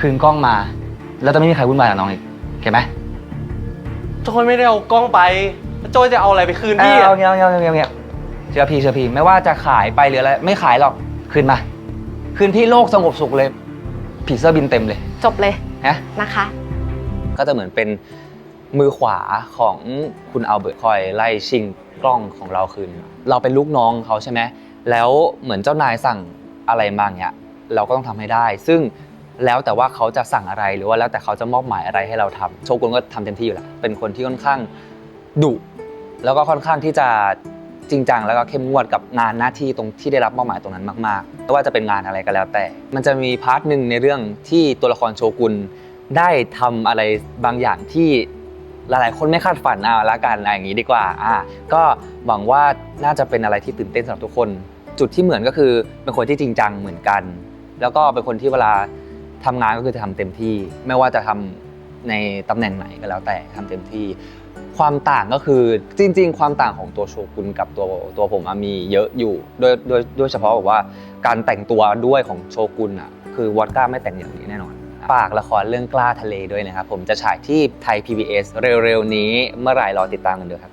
คืนกล้องมา แล้วจะไม่มีใครวุ่นวายกับน้องอีกเห็นไหมโจยไม่ได้เอากล้องไปแล้วโจยจะเอาอะไรไปคืนพี่เอาอะเงี้ยเอาเงี้ยเอาเงี้ยเอาเงี้ยเชื่อพี่เชื่อพี่ไม่ว่าจะขายไปหรืออะไรไม่ขายหรอกคืนมา คืนพี่โลกสงบสุขเลย ผีเสื้อบินเต็มเลยจบเลยนะ นะคะ ก็จะเหมือนเป็นมือขวาของคุณอัลเบิร์ตคอยไล่ชิงกล้องของเราคืน เราเป็นลูกน้องเขาใช่ไหมแล้วเหมือนเจ้านายสั่งอะไรมาอย่างเงี้ยเราก็ต้องทำให้ได้ ซึ่ง แล้วแต่ว่าเขาจะสั่งอะไรหรือว่าแล้วแต่เขาจะมอบหมายอะไรให้เราทำโชกุนก็ทำเต็มที่อยู่แล้วเป็นคนที่ค่อนข้างดุแล้วก็ค่อนข้างที่จะจริงจังแล้วก็เข้มงวดกับงานหน้าที่ตรงที่ได้รับมอบหมายตรงนั้นมากๆไม่ว่าจะเป็นงานอะไรก็แล้วแต่ มันจะมีพาร์ทหนึ่งในเรื่องที่ตัวละครโชกุนได้ทำอะไรบางอย่างที่หลายๆ คนไม่คาดฝันเอาละกันอะไรอย่างนี้ดีกว่าอ่าก็หวังว่าน่าจะเป็นอะไรที่ตื่นเต้นสำหรับทุกคน จุดที่เหมือนก็คือเป็นคนที่จริงจังเหมือนกัน แล้วก็เป็นคนที่เวลา ทำงานก็คือจะทำเต็มที่ ไม่ว่าจะทำในตำแหน่งไหนก็แล้วแต่ทำเต็มที่ ความต่างก็คือจริง ๆ ความต่างของตัวโชกุนกับตัวตัวผมมีเยอะอยู่โดยโดยโดยเฉพาะแบบว่าการแต่งตัวด้วยของโชกุนอะคือวอดก้าไม่แต่งอย่างนี้แน่นอนฝากละครเรื่องกล้าทะเลด้วยนะครับ ผมจะฉายที่ไทย PBS เร็วๆนี้เมื่อไหร่รอติดตามกันด้วยครับ